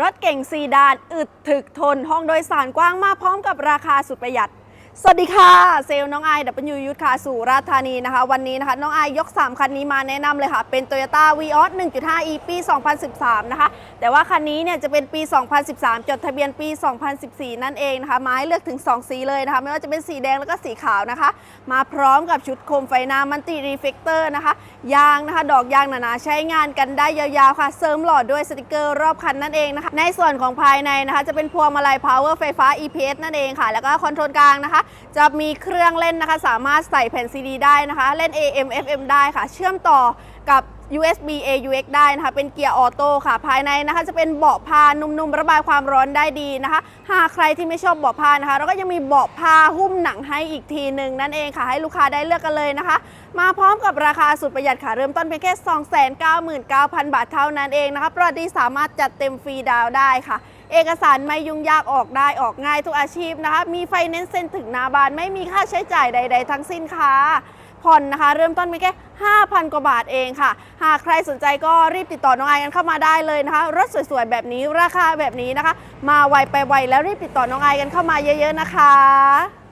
รถเก่งซีดานอึดถึกทนห้องโดยสารกว้างมากพร้อมกับราคาสุดประหยัด สวัสดีค่ะ เซลล์น้องไอดับเบิลยูยุทธค่ะสู่ราชธานีนะคะ วันนี้นะคะ น้องไอยก 3 คันนี้มาแนะนำเลยค่ะ เป็น Toyota v ีออส1.5 e ปี 2013 นะคะ แต่ว่าคันนี้เนี่ยจะเป็นปี 2013 จดทะเบียนปี 2014 นั่นเองนะคะมาให้เลือกถึง 2 สีเลยนะคะ ไม่ว่าจะเป็นสีแดงแล้วก็สีขาวนะคะ มาพร้อมกับชุดโคมไฟหน้ามันติรีเฟกเตอร์นะคะ ยางนะคะ ดอกยางหนาๆใช้งานกันได้ยาวๆค่ะ เสริมหลอดด้วยสติกเกอร์รอบคันนั่นเองนะคะ ในส่วนของภายในนะคะ จะเป็นพวงมาลัย power ไฟฟ้า EPS นั่นเองค่ะ แล้วก็คอนโทรลกลางนะคะจะมีเครื่องเล่นนะคะ สามารถใส่แผ่น CD ได้นะคะ เล่น AM FM ได้ค่ะ เชื่อมต่อกับ USB AUX ได้นะคะ เป็นเกียร์ออโต้ค่ะ ภายในนะคะ จะเป็นเบาะผ้านุ่มๆ ระบายความร้อนได้ดีนะคะ หากใครที่ไม่ชอบเบาะผ้านะคะ เราก็ยังมีเบาะผ้าหุ้มหนังให้อีกทีหนึ่งนั่นเองค่ะ ให้ลูกค้าได้เลือกกันเลยนะคะ มาพร้อมกับราคาสุดประหยัดค่ะ เริ่มต้นเพียงแค่ 299,000 บาทเท่านั้นเองนะคะปกติสามารถจัดเต็มฟรีดาวได้ค่ะ เอกสารไม่ยุ่งยากออกได้ออกง่ายทุกอาชีพนะคะ มีไฟแนนซ์เซ็นถึงนาบานไม่มีค่าใช้จ่ายใด ๆ ทั้งสิ้นค่ะผ่อนนะคะ เริ่มต้นไปแค่ 5,000 กว่าบาทเองค่ะ หากใครสนใจก็รีบติดต่อน้องไอกันเข้ามาได้เลยนะคะ รถสวยๆ แบบนี้ราคาแบบนี้นะคะ มาไวไปไวแล้วรีบติดต่อน้องไอกันเข้ามาเยอะ ๆ นะคะ